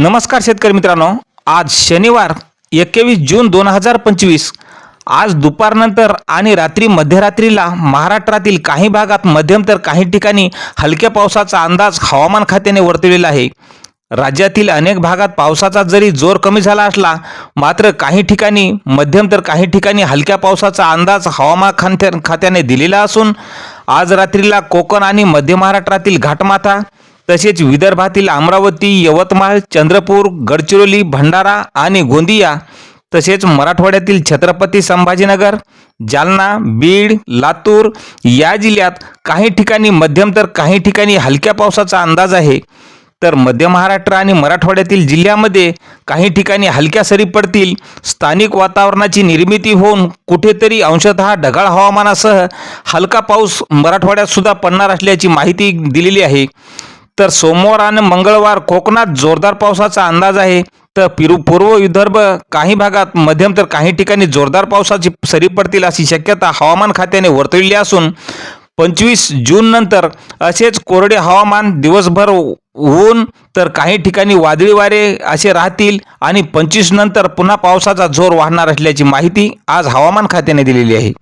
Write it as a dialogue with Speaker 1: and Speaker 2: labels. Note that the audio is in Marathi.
Speaker 1: नमस्कार शेतकरी मित्रांनो. आज शनिवार एकवीस जून दोन हजार पंचवीस. आज दुपारनंतर आणि रात्री मध्यरात्रीला महाराष्ट्रातील काही भागात मध्यम तर काही ठिकाणी हलक्या पावसाचा अंदाज हवामान खात्याने वर्तवलेला आहे. राज्यातील अनेक भागात पावसाचा जरी जोर कमी झाला असला मात्र काही ठिकाणी मध्यम तर काही ठिकाणी हलक्या पावसाचा अंदाज हवामान खात्या खात्याने दिलेला असून आज रात्रीला कोकण आणि मध्य महाराष्ट्रातील घाटमाथा तसेच विदर्भातील अमरावती यवतमाळ चंद्रपूर गडचिरोली भंडारा आणि गोंदिया तसेच मराठवाड्यातील छत्रपती संभाजीनगर जालना बीड लातूर या जिल्ह्यात काही ठिकाणी मध्यम तर काही ठिकाणी हलक्या पावसाचा अंदाज आहे. तर मध्य महाराष्ट्र आणि मराठवाड्यातील जिल्ह्यामध्ये काही ठिकाणी हलक्या सरी पडतील. स्थानिक वातावरणाची निर्मिती होऊन कुठेतरी अंशतः ढगाळ हवामानासह हलका पाऊस मराठवाड्यात सुद्धा पडणार असल्याची माहिती दिलेली आहे. तर सोमवार आणि मंगळवार कोकणात जोरदार पावसाचा अंदाज आहे. तर पिरू पूर्व विदर्भ काही भागात मध्यम तर काही ठिकाणी जोरदार पावसाची सरी पडतील अशी शक्यता हवामान खात्याने वर्तविली असून पंचवीस जून नंतर असेच कोरडे हवामान दिवसभर ऊन तर काही ठिकाणी वादळी वारे असे राहतील आणि पंचवीस नंतर पुन्हा पावसाचा जोर वाढणार असल्याची माहिती आज हवामान खात्याने दिलेली आहे.